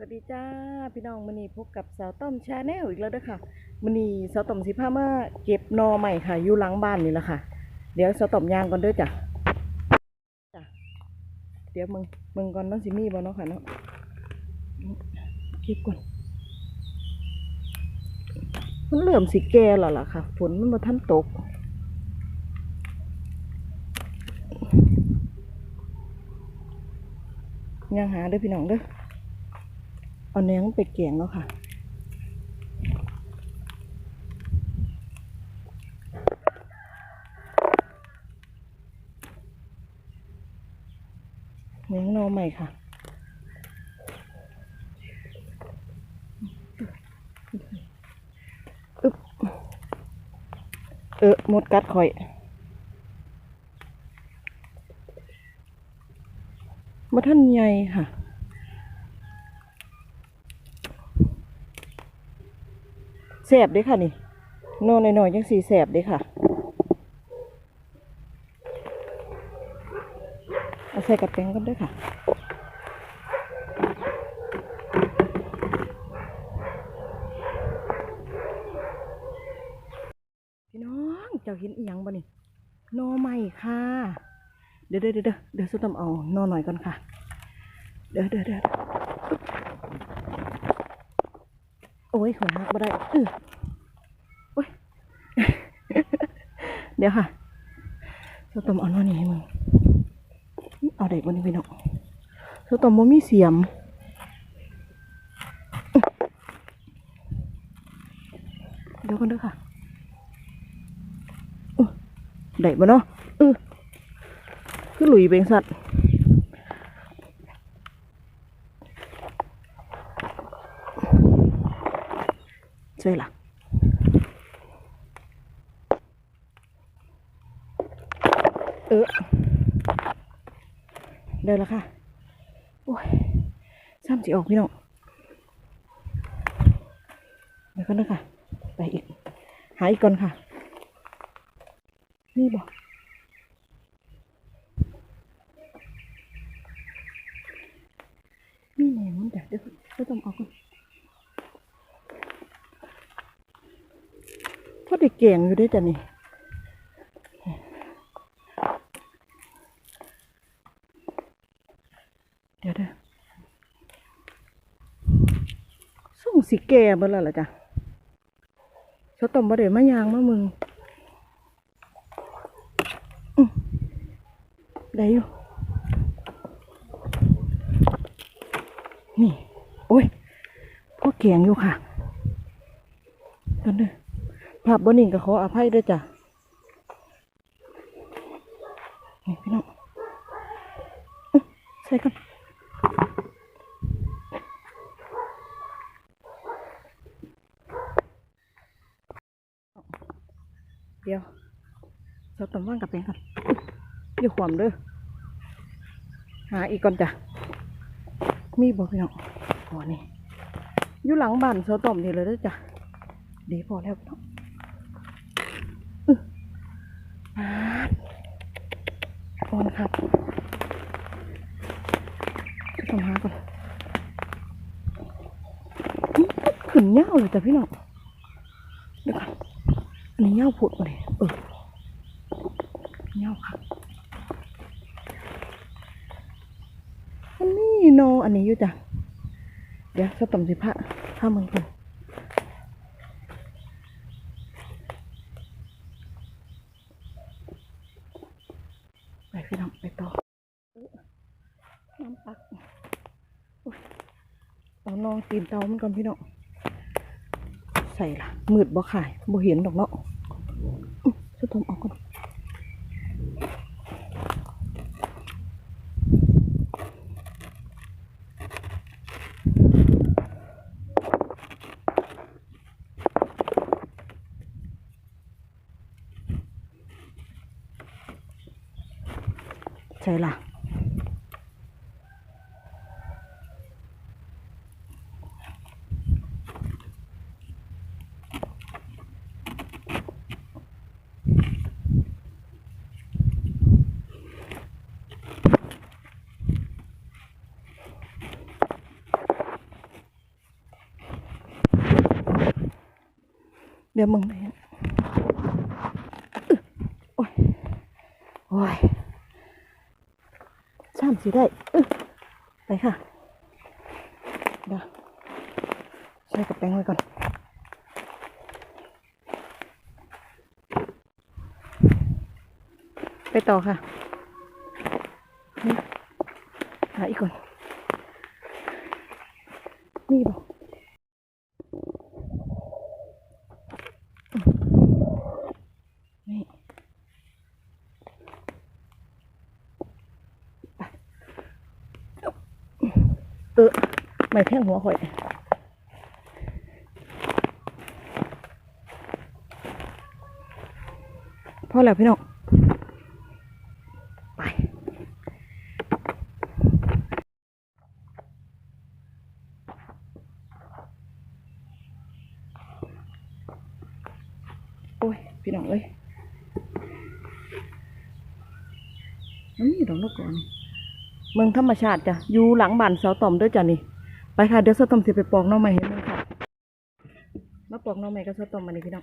สวัสดีจ้าพี่น้องมื้อนี้พบกับสาวต้อมชาแนลอีกแล้วด้อค่ะมื้อนี้สาวต้อมสิพามาเก็บนอใหม่ค่ะอยู่หลังบ้านนี่แหละค่ะ เดี๋ยวสาวต้อมย่างก่อนเด้อจ้ะจ้ะเดี๋ยวมึงมึงก่อนมันสิมีบ่เนาะค่ะเนาะเก็บก่อนมันเริ่อมสิแก่แล้วล่ะค่ะฝนมันบ่ทันตกย่างหาด้อพี่น้องเด้อ เอาเนื้อไปแกงแล้วค่ะ เนื้อโนอใหม่ค่ะอึ๊บเออหมดกัดข่อยมาท่านใหญ่ค่ะ แสบด้ค่ะนี่นอนหน่อยๆยังสีแสบด้ค่ะเอาใส่กับแกงกันด้วยค่ะพี่น้องเจ้าเห็นอีหยังบ่นี่นอใหม่ค่ะ เดี๋ยวเดี๋ยวเดี๋ยวเดี๋ยวสุดตำเอานอหน่อยก่อนค่ะ เดี๋ยวเดี๋ยวเดี๋ยวโอ้ยหัวหักบ่ได้อือโอ้ยเดี๋ยวค่ะสุดตำเอาหนอนี่ให้มึงเอาเด็กวันนี้พี่น้องสุดตำบ่มีเสียมเดี๋ยวกันเด้อค่ะได้บ่เนาะเออคือหลุยเบงสัตว์ ช่ล่ะเออได้แล้วค่ะ โอ้ยซ้ำสิออกพี่น้องเดี๋ยวกันนะค่ะ ไปอีก หาอีกก่อนค่ะ นี่บอกนี่แหนมันแต่เดี๋ยวก็ต้องเอาก่อน พอได้เก่งอยู่ด้วยจ้ะนี่เดี๋ยวเดี๋ยวส่งสีแก่เบ่แล้วล่ะจ้ะเขาต้มบะเดี๋ยวมะยางมะมึงได้อยู่ นี่ โอ้ยพ่อแกงอยู่ค่ะกันเด้อ ภาพบนนิ่งก็ขออภัยด้วยจ้ะนี่พี่น้องใส่กันเดี๋ยวเราต้มว่างกับแปงกันอยู่ขวามเด้อหาอีกก่อนจ้ะ มีบอกพี่น้องอ๋อนี่อยู่หลังบ้านเสาต่อมนี่เลยด้อจ้ะดีพอแล้วพี่น้องอื้อมาดก่ อนครับต้องหาก่อนอื้อขึ้นเงาเลยจ้ะพี่น้องเดี๋ยวก่อนอันนี้เงาผุดมาเลยเออเงาค่ะอันนี้โนอันนี้อยู่จ้ะเดี๋ยวสตอมสิพระถ้ามึงคนไปพี่น้องไปต่อเอ้อน้ำปักอุ๊ยเอานอง ตีนเตามันก่อนพี่น้องใส่ละมืดบ่ขายบ่เห็นดอกเนาะอื้อสตอมเออกก่อนใช่ล่ะ เดี๋ยวมึงไปเห็นอึ๊ะโอ้ย โอ้ยช่ามสิได้อึ๊ะไปค่ะ เดี๋ยวใส่กระแป้งไว้ก่อนไปต่อค่ะนี่หาอีกก่อนนี่บอก เออไม่แท่งหัวข่อยพอแล้วพี่น้องไปโอ้ย พี่น้องเอ้ยมันมีดอกนกก่อนนี่ เมืองธรรมชาติจ้ะอยู่หลังบ้านเสาต่อมด้วยจ้ะนี่ ไปค่ะเดี๋ยวเสาต่อมสิไปปอกน้องใหม่ให้มึงค่ะ มาปอกน้องใหม่กับเสาต่อมมานี่พี่น้อง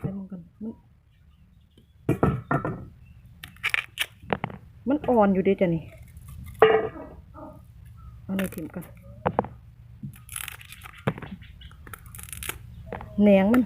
ไปมึงกันมันมันอ่อนอยู่เด้จ้ะนี่เอาในถิ่มกันแหนงมัน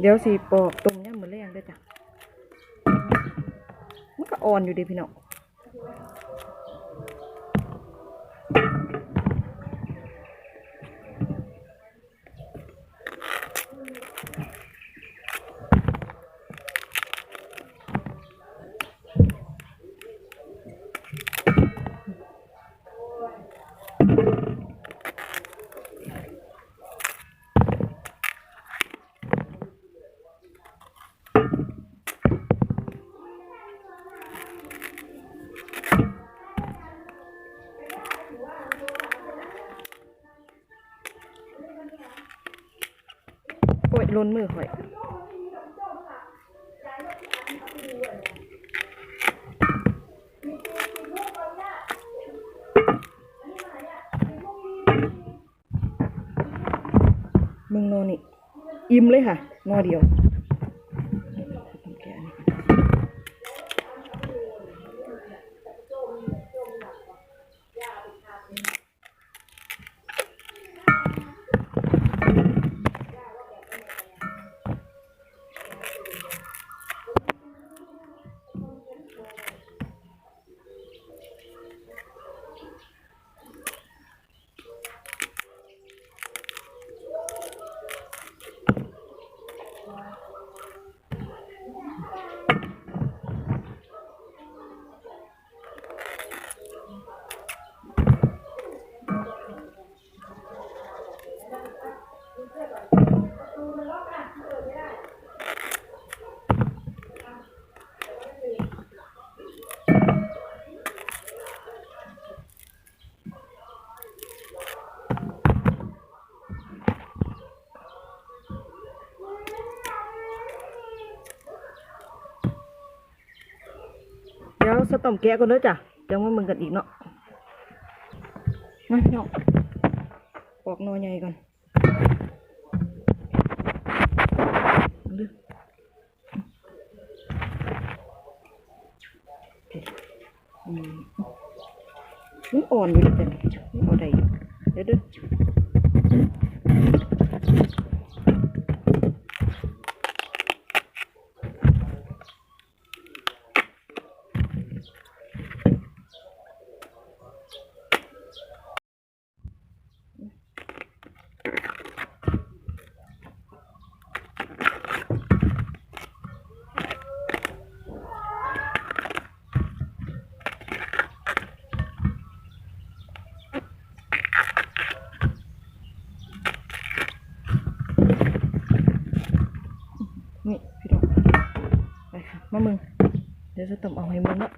เดี๋ยวสีปอกต้มยำมือนแรงเด้วยจ้ะมันก็อ่อนอยู่ดีพี่น้อง ล้นมือข่อยมึงนอนนี่ อิ่มเลยค่ะนอเดียว เดี๋ยวสตอมแกะก่อนเด้อจ้ะเดี๋ยวมามึงกันอีกเนาะมาพี่น้องปอกหนอใหญ่ก่อนเอาเด้ออืมมันอ่อนอยู่แต่มันเอาได้อยู่เดี๋ยวเด้อ เดี๋ยว จะต้มเอาให้มันเนาะ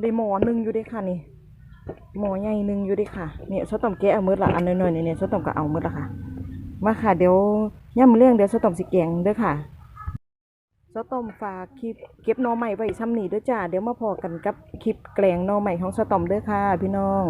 ได้หมอหนึ่งอยู่ด้ค่ะนี่หมอใหญ่หนึ่งอยู่ด้ค่ะเนี่ยสต้อมแกะเอามืดละอันน้อยๆเนี่ยเนี่ยสต้อมก็เอามืดละค่ะ มาค่ะเดี๋ยวย่ำเรื่องเดี๋ยวสต้อมสิแกงเด้อค่ะสต้อมฝากคลิปเก็บนอใหม่ไว้ซ้ำนี่เด้อจ้าเดี๋ยวมาพอกันกับคลิปแกลงนอใหม่ของสต้อมเด้อค่ะ พี่น้อง